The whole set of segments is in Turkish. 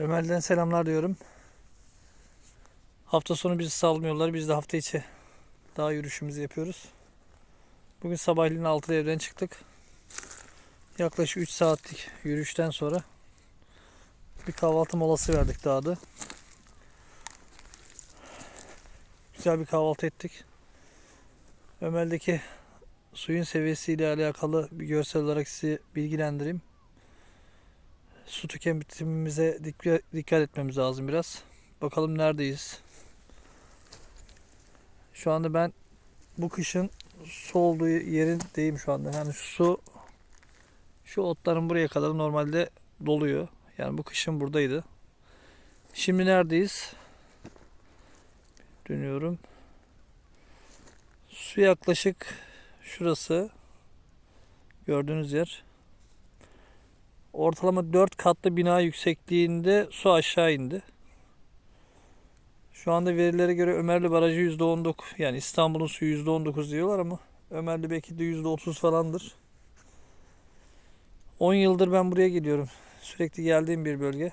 Ömer'den selamlar diyorum. Hafta sonu bizi salmıyorlar. Biz de hafta içi dağ yürüyüşümüzü yapıyoruz. Bugün sabahleyin 6'da evden çıktık. Yaklaşık 3 saatlik yürüyüşten sonra bir kahvaltı molası verdik dağda. Güzel bir kahvaltı ettik. Ömer'deki suyun seviyesiyle alakalı bir görsel olarak sizi bilgilendireyim. Su tüketimimize dikkat, etmemiz lazım biraz. Bakalım neredeyiz. Şu anda ben bu kışın su olduğu yerindeyim şu anda. Yani su şu otların buraya kadar normalde doluyor. Yani bu kışın buradaydı. Şimdi neredeyiz? Dönüyorum. Su yaklaşık şurası. Gördüğünüz yer. Ortalama 4 katlı bina yüksekliğinde su aşağı indi. Şu anda verilere göre Ömerli Barajı %19 yani İstanbul'un suyu %19 diyorlar ama Ömerli belki de %30 falandır. 10 yıldır ben buraya geliyorum. Sürekli geldiğim bir bölge.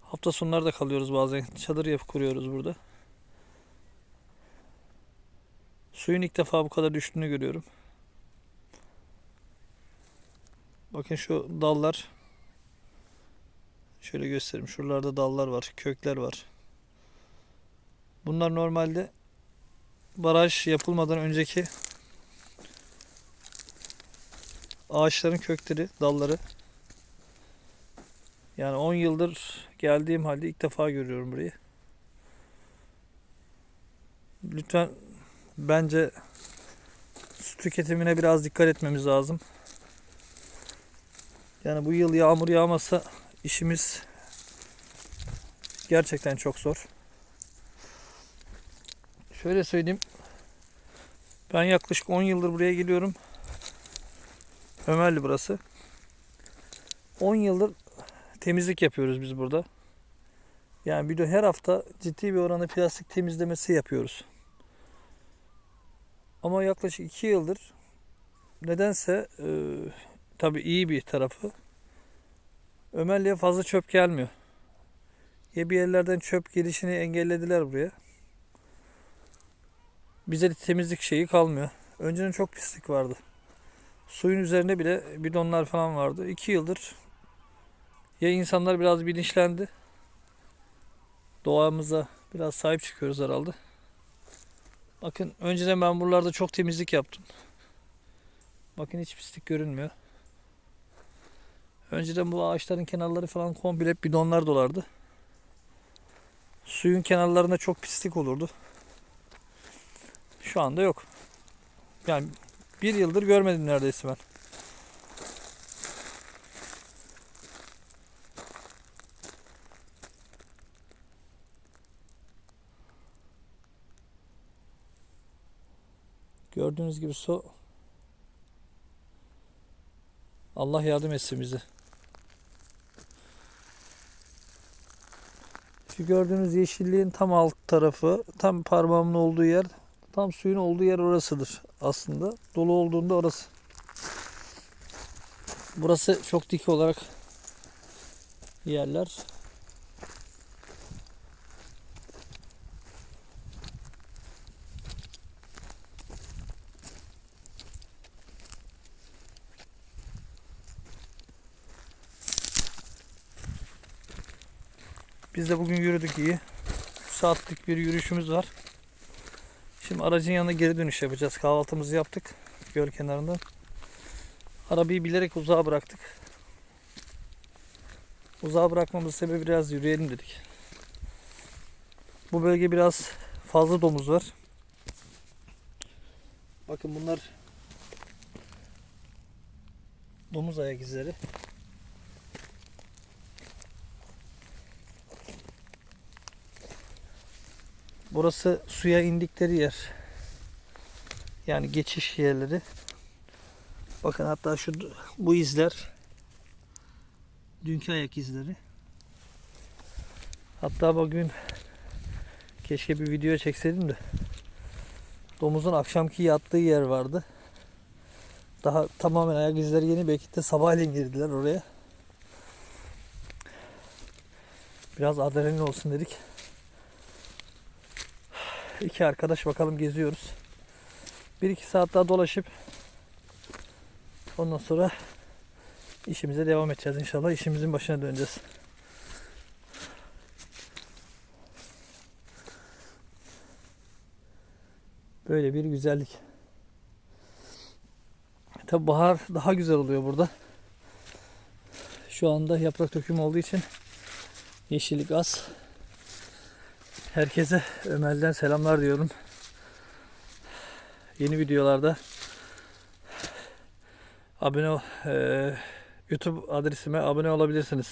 Hafta sonları da kalıyoruz bazen. Çadır yapıp kuruyoruz burada. Suyun ilk defa bu kadar düştüğünü görüyorum. Bakın şu dallar. Şöyle göstereyim. Şuralarda dallar var. Kökler var. Bunlar normalde baraj yapılmadan önceki ağaçların kökleri, dalları. Yani 10 yıldır geldiğim halde ilk defa görüyorum burayı. Lütfen bence su tüketimine biraz dikkat etmemiz lazım. Yani bu yıl yağmur yağmasa işimiz gerçekten çok zor. Şöyle söyleyeyim. Ben yaklaşık 10 yıldır buraya geliyorum. Ömerli burası. 10 yıldır temizlik yapıyoruz biz burada. Yani bir de her hafta ciddi bir oranda plastik temizlemesi yapıyoruz. Ama yaklaşık 2 yıldır nedense tabii iyi bir tarafı Ömerli'ye fazla çöp gelmiyor. Ya bir yerlerden çöp gelişini engellediler buraya. Bize de temizlik şeyi kalmıyor. Önceden çok pislik vardı. Suyun üzerinde bile bidonlar falan vardı. İki yıldır ya insanlar biraz bilinçlendi. Doğamıza biraz sahip çıkıyoruz herhalde. Bakın önceden ben buralarda çok temizlik yaptım. Bakın hiç pislik görünmüyor. Önceden bu ağaçların kenarları falan komple hep bidonlar dolardı. Suyun kenarlarında çok pislik olurdu. Şu anda yok. Yani bir yıldır görmedim neredeyse ben. Gördüğünüz gibi su Allah yardım etsin bize. Şu gördüğünüz yeşilliğin tam alt tarafı, tam parmağımın olduğu yer, tam suyun olduğu yer orasıdır aslında. Dolu olduğunda orası. Burası çok dik olarak yerler. Biz de bugün yürüdük iyi. 3 saatlik bir yürüyüşümüz var. Şimdi aracın yanına geri dönüş yapacağız. Kahvaltımızı yaptık göl kenarında. Arabayı bilerek uzağa bıraktık. Uzağa bırakmamız sebebi biraz yürüyelim dedik. Bu bölge biraz fazla domuz var. Bakın bunlar domuz ayak izleri. Burası suya indikleri yer. Yani geçiş yerleri. Bakın hatta şu bu izler dünkü ayak izleri. Hatta bugün keşke bir video çekseydim de domuzun akşamki yattığı yer vardı. Daha tamamen ayak izleri yeni belki de sabahleyin girdiler oraya. Biraz adrenalin olsun dedik. İki arkadaş bakalım geziyoruz. Bir iki saat daha dolaşıp ondan sonra işimize devam edeceğiz inşallah. İşimizin başına döneceğiz. Böyle bir güzellik. Tabi bahar daha güzel oluyor burada. Şu anda yaprak dökümü olduğu için yeşillik az. Herkese Ömer'den selamlar diyorum. Yeni videolarda abone ol- eee, YouTube adresime abone olabilirsiniz.